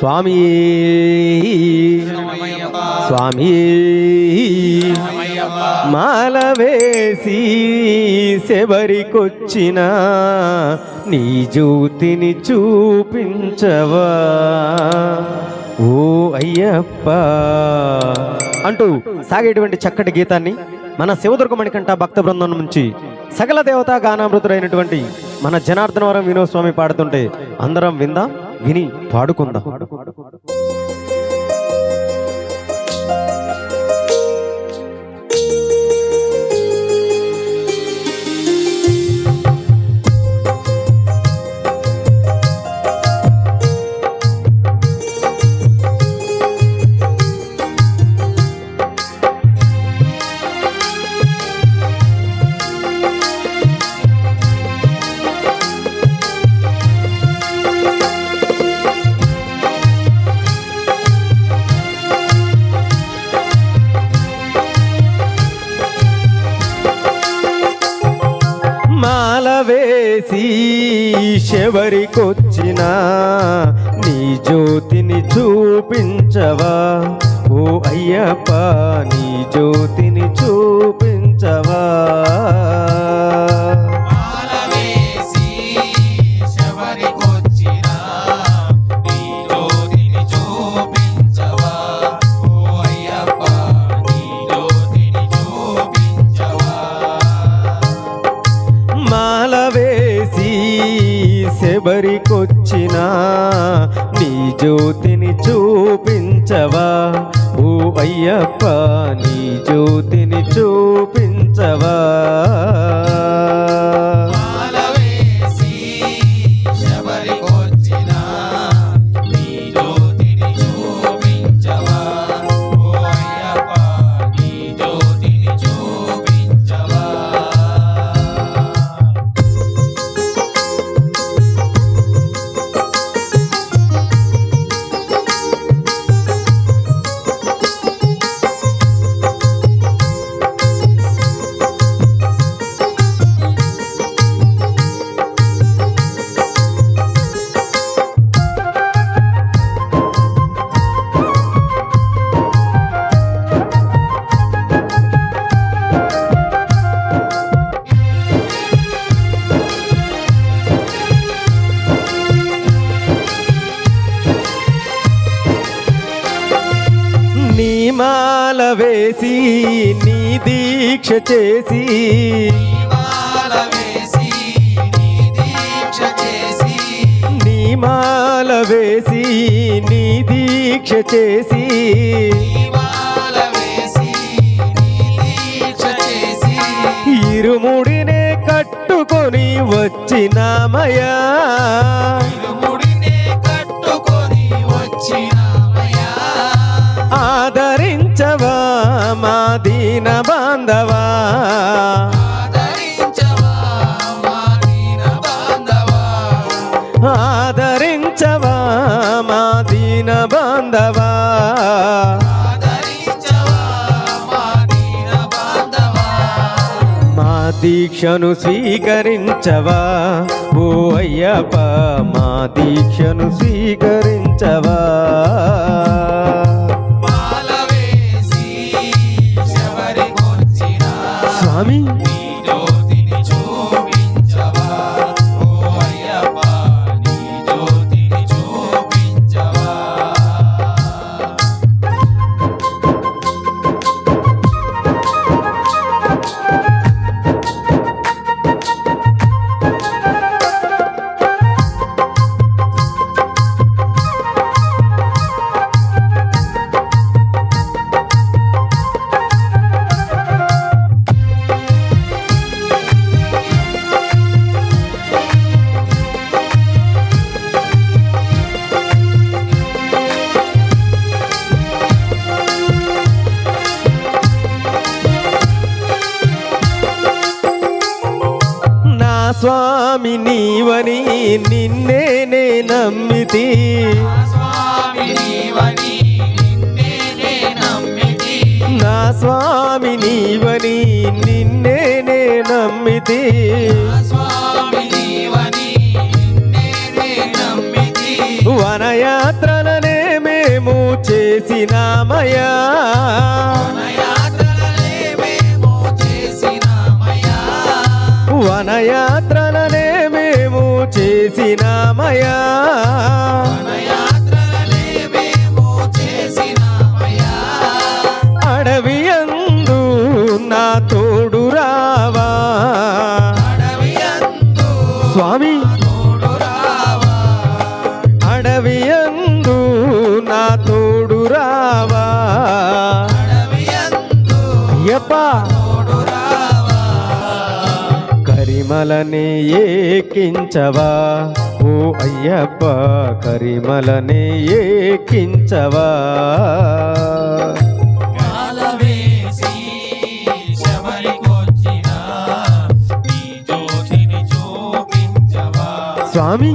స్వామి. స్వామి. మాల వేసి శబరికొచ్చిన నీ జ్యోతిని చూపించవా? ఓ అయ్యప్ప. అంటూ సాగేటువంటి చక్కటి గీతాన్ని మన శివదుర్గమణికంఠ భక్త బృందం నుంచి సకల దేవతా గానామృతుడైనటువంటి మన జనార్దనవరం వినోద్ స్వామి పాడుతుంటే అందరం విందాం. విని పాడుకుందాం. చేసి శబరికొచ్చిన నీ జ్యోతిని చూపించవా? ఓ అయ్యప్ప నీ జ్యోతిని చూపించవా? చూపించవా? ఓ అయ్యప్ప నీ జ్యోతిని చూపించవా? నీ మాల వేసి నీ దీక్ష చేసి. మాలవేసి నీ దీక్ష చేసి. నీ మాల వేసి నీ దీక్ష చేసి. ఇరుముడినే కట్టుకొని వచ్చినామయ్యా. దీన బాంధవా? ఆదరించవా దీన మా దీన బాంధవా? మా దీక్షను స్వీకరించవా? ఓ అయ్యప్ప మా దీక్షను స్వీకరించవా? స్వామి స్వామి నీవని నిన్నే నే నమ్మితి. నా స్వామి నీవని నిన్నే నే నమ్మితి. వనయాత్రలనే చేసినామయ్యా. వనయాత్రలనే వనయాత్రలనే మేము చేసినామయ్యా. అడవి అందు నా తోడు కరిమలని ఏకించవా? ఓ అయ్యప్ప కరిమలని ఏకించవా? స్వామి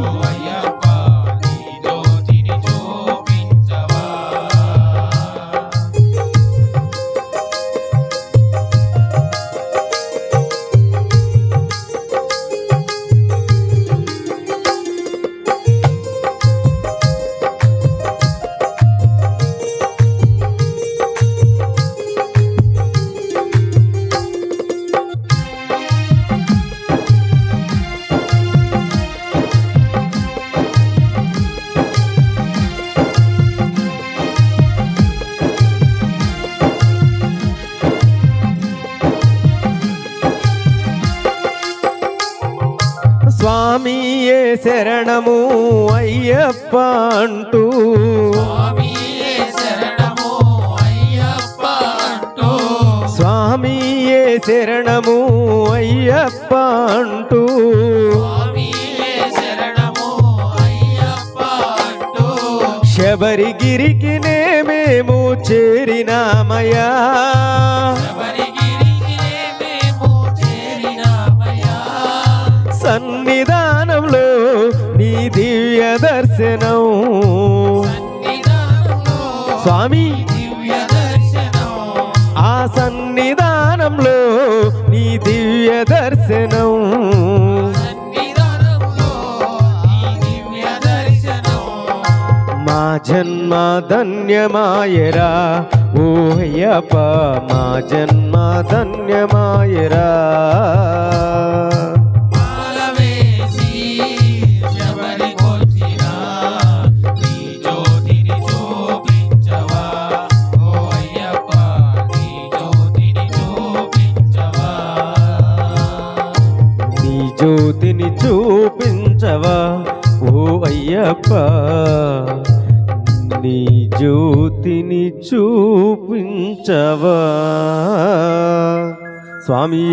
స్వామియే శరణము అయ్యప్ప అంటూ. స్వామియే శరణము అయ్యప్ప అంటూ. స్వామియే శరణము అయ్యప్ప దివ్య దర్శనం. స్వామి ఆ సన్నిధానంలో నీ దివ్య దర్శనం. మా జన్మ ధన్యమాయరా ఓ మా జన్మ ధన్యమాయరా. నీ జ్యోతిని చూపించవా? ఓ అయ్యప్ప నీ జ్యోతిని చూపించవా? స్వామి